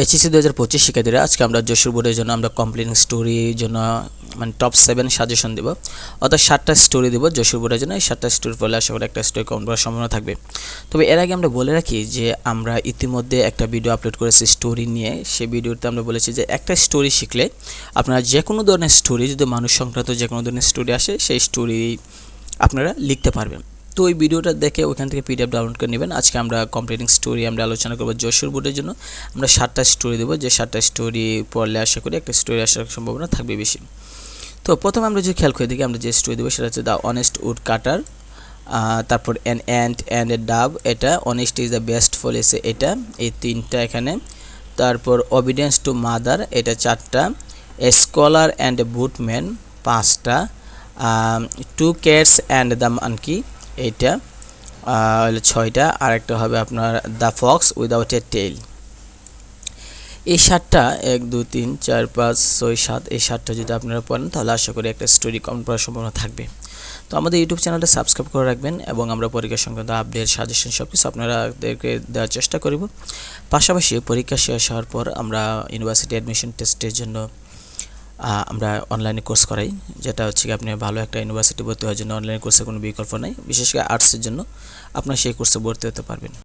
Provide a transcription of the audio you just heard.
HSC দু হাজার পঁচিশ শিক্ষার্থীরা, আজকে আমরা যশোর বোর্ডের জন্য আমরা কমপ্লেন স্টোরির জন্য মানে টপ সেভেন সাজেশন দেব। অর্থাৎ সাতটা স্টোরি দেবো যশোর বোর্ডের জন্য। এই সাতটা স্টোরি পড়লে আশা করি একটা স্টোরি কমন করার সম্ভাবনা থাকবে। তবে এর আগে আমরা বলে রাখি যে, আমরা ইতিমধ্যে একটা ভিডিও আপলোড করেছি স্টোরি নিয়ে। সেই ভিডিওতে আমরা বলেছি যে, একটা স্টোরি শিখলে আপনারা যে কোনো ধরনের স্টোরি যদি মানুষ সংক্রান্ত যে কোনো ধরনের স্টোরি আসে, সেই স্টোরি আপনারা লিখতে পারবেন। তো ওই ভিডিওটা দেখে ওখান থেকে পিডিএফ ডাউনলোড করে নেবেন। আজকে আমরা কমপ্লিটিং স্টোরি আমরা আলোচনা করব যশোর বোর্ডের জন্য। আমরা সাতটা স্টোরি দেবো। যে সাতটা স্টোরি পড়লে আশা করি একটা স্টোরি আসার সম্ভাবনা থাকবে বেশি। তো প্রথমে আমরা যদি খেয়াল করে দেখি আমরা যে স্টোরি দেবো সেটা হচ্ছে দ্য অনেস্ট উড কাটার তারপর an and and a dove এটা অনেস্ট ইজ দ্য বেস্ট ফলেছে এটা, এই তিনটা এখানে। তারপর অবিডেন্স টু মাদার এটা চারটা। এ স্কলার অ্যান্ড এ বুটম্যান পাঁচটা। Two cats and the monkey এইটা হলো ছয়টা আর একটা হবে আপনার the fox without a tail এই সাতটা, এক, দুই, তিন, চার, পাঁচ, ছয়, সাত, এই সাতটা যদি আপনারা পড়েন, তাহলে আশা করি একটা স্টোরি কমন করার সম্ভাবনা থাকবে। তো আমাদের ইউটিউব চ্যানেলটা সাবস্ক্রাইব করে রাখবেন এবং আমরা পরীক্ষা সংক্রান্ত আপডেট, সাজেশন সব কিছু আপনারাদেরকে দেওয়ার চেষ্টা করব। পাশাপাশি পরীক্ষা শেষ হওয়ার পর আমরা ইউনিভার্সিটি অ্যাডমিশন টেস্টের জন্য আমরা অনলাইনে কোর্স করাই, যেটা হচ্ছে কি আপনি ভালো একটা ইউনিভার্সিটি ভর্তি হওয়ার জন্য অনলাইনে কোর্সে কোনো বিকল্প নাই, বিশেষ করে আর্টসের জন্য, আপনার সেই কোর্সে ভর্তি হতে পারবেন।